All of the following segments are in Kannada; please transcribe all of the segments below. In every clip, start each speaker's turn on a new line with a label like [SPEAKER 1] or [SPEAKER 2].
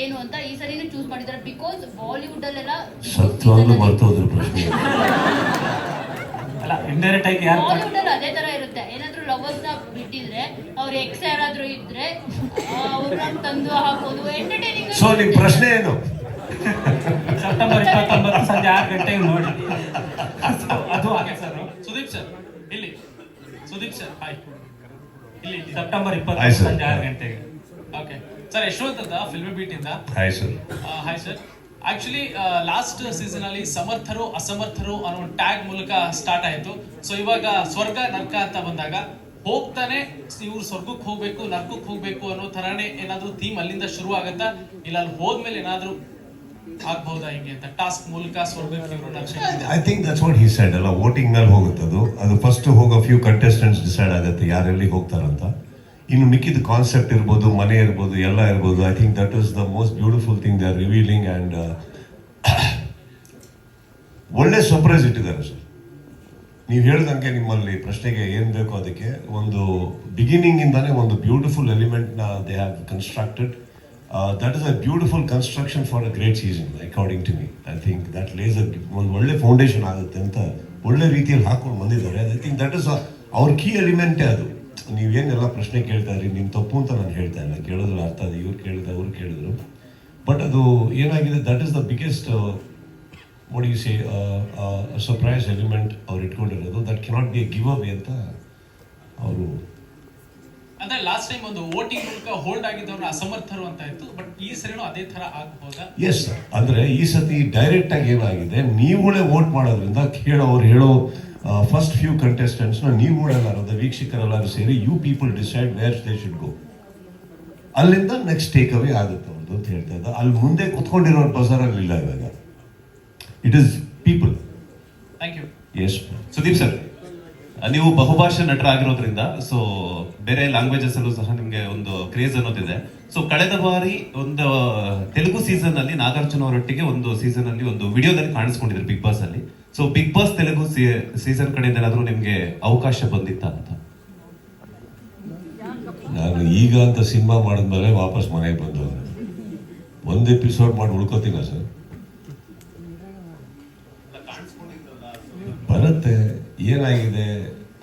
[SPEAKER 1] ಏನು ಅಂತ ಈ ಸರಿನೂ ಚೂಸ್ ಮಾಡಿದ್ದಾರೆ. ಬಿಕಾಸ್ ಬಾಲಿವುಡ್ ಅಲ್ಲೆಲ್ಲ
[SPEAKER 2] ಸತ್ವಾಗ್ಲೂ ಮರ್ತೋದ್ರು ಪ್ರಶ್ನೆ.
[SPEAKER 3] ಅಲ್ಲ ಇಂಡೈರೆಕ್ಟ್ ಆಗಿ ಯಾರು
[SPEAKER 1] ಬಾಲಿವುಡ್ ಅಲ್ಲಿ ಅದೇ ತರ ಇರುತ್ತೆ. ಏನಾದ್ರೂ ಲವರ್ಸ್ನ ಬಿಟ್ಟಿದ್ರೆ ಅವ್ರ ಎಕ್ಸ್ ಯಾರಾದ್ರೂ ಇದ್ರೆ ಅವ್ರನ್ನ ತಂದು ಹಾಕೋದು ಎಂಟರ್ಟೈನಿಂಗ್
[SPEAKER 2] ಸೊ ನಿಮ್ ಪ್ರಶ್ನೆ ಏನು?
[SPEAKER 3] ಸೆಪ್ಟೆಂಬರ್ ಇಪ್ಪತ್ತೊಂಬತ್ತು ಸಂಜೆ ಆರು ಗಂಟೆಗೆ ನೋಡಿ. ಅದು ಹಾಗೆ ಸರ್.
[SPEAKER 4] ಸುದೀಪ್ ಸರ್ ಇಲ್ಲಿ. Sudeep sir hi. ಇಲ್ಲಿ
[SPEAKER 3] ಸೆಪ್ಟೆಂಬರ್ ಇಪ್ಪತ್ತು. ಸಂಜೆ ಆರು ಗಂಟೆಗೆ.
[SPEAKER 4] ಓಕೆ ಸರ್ ಯಶವಂತ್ ಅಂತ ಫಿಲ್ಮಿ ಬೀಟ್ ಇಂದ?
[SPEAKER 2] Hi sir
[SPEAKER 4] hi sir actually last season ಅಲ್ಲಿ ಸಮರ್ಥರು ಅಸಮರ್ಥರು ಅನ್ನೋ ಒಂದು ಟ್ಯಾಗ್ ಮೂಲಕ ಸ್ಟಾರ್ಟ್ ಆಯ್ತು. ಸೊ ಇವಾಗ ಸ್ವರ್ಗ ನರ್ಕ ಅಂತ ಬಂದಾಗ ಹೋಗ್ತಾನೆ ಇವ್ರು ಸ್ವರ್ಗಕ್ಕೆ ಹೋಗ್ಬೇಕು ನರ್ಕಕ್ಕೆ ಹೋಗ್ಬೇಕು ಅನ್ನೋ ತರಾನೇ ಏನಾದ್ರೂ ಥೀಮ್ ಅಲ್ಲಿಂದ ಶುರು ಆಗತ್ತಾ? ಇಲ್ಲ ಅಲ್ಲಿ ಹೋದ್ಮೇಲೆ ಏನಾದ್ರೂ ಆಗ್ಬಹುದಾ ಹಿಂಗೆ ಅಂತ ಟಾಸ್ಕ್ ಮೂಲಕ ಸ್ವರ್ಗಕ್ಕೆ ಇವರು ನಕ್ಷೆ
[SPEAKER 2] I think that's what he said ಅಲ್ಲ ವೋಟಿಂಗ್ ಮೇಲೆ ಹೋಗುತ್ತೆ ಅದು ಅದು ಫಸ್ಟ್ ಹೋಗೋ ಫ್ಯೂ ಕಂಟೆಸ್ಟೆಂಟ್ಸ್ ಡಿಸೈಡ್ ಆಗುತ್ತೆ ಯಾರೆಲ್ಲಿ ಹೋಗ್ತಾರಂತ. ಇನ್ನು ಮಿಕ್ಕಿದ ಕಾನ್ಸೆಪ್ಟ್ ಇರ್ಬೋದು, ಮನೆ ಇರ್ಬೋದು, ಎಲ್ಲ ಇರ್ಬೋದು I think that is the most beautiful thing they are revealing and ಒಳ್ಳೆ ಸರ್ಪ್ರೈಸ್ ಇಟ್ಟಿದ್ದಾರೆ ಸರ್ ನೀವು ಹೇಳ್ದಂಗೆ ನಿಮ್ಮಲ್ಲಿ ಪ್ರಶ್ನೆಗೆ ಏನು ಬೇಕೋ ಅದಕ್ಕೆ ಒಂದು ಬಿಗಿನಿಂಗ್ ಇಂದಾನೆ ಒಂದು beautiful ಎಲಿಮೆಂಟ್ನ they have constructed that is a beautiful construction for a great season according to me I think that lays a ಒಂದು ಒಳ್ಳೆ ಫೌಂಡೇಶನ್ ಆಗುತ್ತೆ ಅಂತ ಒಳ್ಳೆ ರೀತಿಯಲ್ಲಿ ಹಾಕೊಂಡು ಬಂದಿದ್ದಾರೆ. ಐ ಥಿಂಕ್ ದಟ್ ಇಸ್ ಅವ್ರ ಕೀ ಎಲಿಮೆಂಟೇ ಅದು. ನೀವೇನೆಲ್ಲ ಪ್ರಶ್ನೆ ಕೇಳ್ತಾ ಇರಿ ನಿಮ್ಮ ತಪ್ಪು ಅಂತ ನಾನು ಹೇಳ್ತಾ ಇಲ್ಲ. ಕೇಳಿದ್ರು ಅರ್ಥ ಅದು ಇವ್ರು ಕೇಳಿದ್ರು ಅವ್ರು ಕೇಳಿದ್ರು. ಬಟ್ ಅದು ಏನಾಗಿದೆ that is the biggest say surprise element ಅವ್ರು ಇಟ್ಕೊಂಡಿರೋದು. That cannot be a give up ಅಂತ ಅವರು
[SPEAKER 4] ಅಂದ್ರೆ ಲಾಸ್ಟ್ ಟೈಮ್ ಒಂದು ವೋಟಿಂಗ್ ಮೂಲಕ ಹೋಲ್ಡ್ ಆಗಿದ್ದವ್ರನ್ನ ಅಸಮರ್ಥರು ಅಂತ ಇತ್ತು ಬಟ್ ಈ ಸರಿನೂ ಅದೇ ತರ ಆಗ್ಬೋದಾ?
[SPEAKER 2] ಎಸ್ ಅಂದ್ರೆ ಈ ಸತಿ ಡೈರೆಕ್ಟ್ ಆಗಿ ಏನಾಗಿದೆ ನೀವುಗಳೇ ವೋಟ್ ಮಾಡೋದ್ರಿಂದ ಕೇಳೋರು ಅವ್ರು ಹೇಳೋ ಫಸ್ಟ್ ಫ್ಯೂ ಕಂಟೆಸ್ಟೆಂಟ್ಸ್ನ ನೀವುಗಳೆಲ್ಲರೂ ವೀಕ್ಷಕರೆಲ್ಲರೂ ಸೇರಿ you people decide where they should go ಅಲ್ಲಿಂದ ನೆಕ್ಸ್ಟ್ ಟೇಕ್ ಅವೇ ಆಗುತ್ತೆ ಅವ್ರದ್ದು ಅಂತ ಹೇಳ್ತಾ ಇದ್ದ ಅಲ್ಲಿ ಮುಂದೆ ಕುತ್ಕೊಂಡಿರೋ ಬಜಾರಲ್ಲಿ ಇಲ್ಲ ಇವಾಗ. It is people
[SPEAKER 4] thank you
[SPEAKER 2] yes
[SPEAKER 5] Sudeep sir ನೀವು ಬಹುಭಾಷಾ ನಟರಾಗಿರೋದ್ರಿಂದ ಸೊ ಬೇರೆ ಲ್ಯಾಂಗ್ವೇಜಸ್ ಅಲ್ಲೂ ಸಹ ನಿಮಗೆ ಒಂದು ಕ್ರೇಜ್ ಅನ್ನೋದಿದೆ. ಸೊ ಕಳೆದ ಬಾರಿ ಒಂದು ತೆಲುಗು ಸೀಸನ್ ಅಲ್ಲಿ ನಾಗಾರ್ಜುನ ಅವರೊಟ್ಟಿಗೆ ಒಂದು ಸೀಸನ್ ಅಲ್ಲಿ ಒಂದು ವಿಡಿಯೋದಲ್ಲಿ ಕಾಣಿಸ್ಕೊಂಡಿದ್ರು ಬಿಗ್ ಬಾಸ್ ಅಲ್ಲಿ. So Big Boss Telugu season ಕಡೆಯಿಂದ ಏನಾದರೂ ನಿಮಗೆ ಅವಕಾಶ ಬಂದಿತ್ತ ಅಂತ?
[SPEAKER 2] ನಾನು ಈಗ ಅಂತ ಸಿನಿಮಾ ಮಾಡಿದ್ಮೇಲೆ ವಾಪಸ್ ಮನೆಗೆ ಬಂದು ಒಂದು ಎಪಿಸೋಡ್ ಮಾಡಿ ಉಳ್ಕೋತೀನ ಸರ್. ಏನಾಗಿದೆ?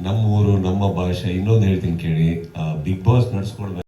[SPEAKER 2] ನಮ್ಮ ಊರು ನಮ್ಮ ಭಾಷೆ. ಇನ್ನೊಂದು ಹೇಳ್ತೀನಿ ಕೇಳಿ. Big Boss ನಡ್ಸ್ಕೊಳ್ಬೇಕು.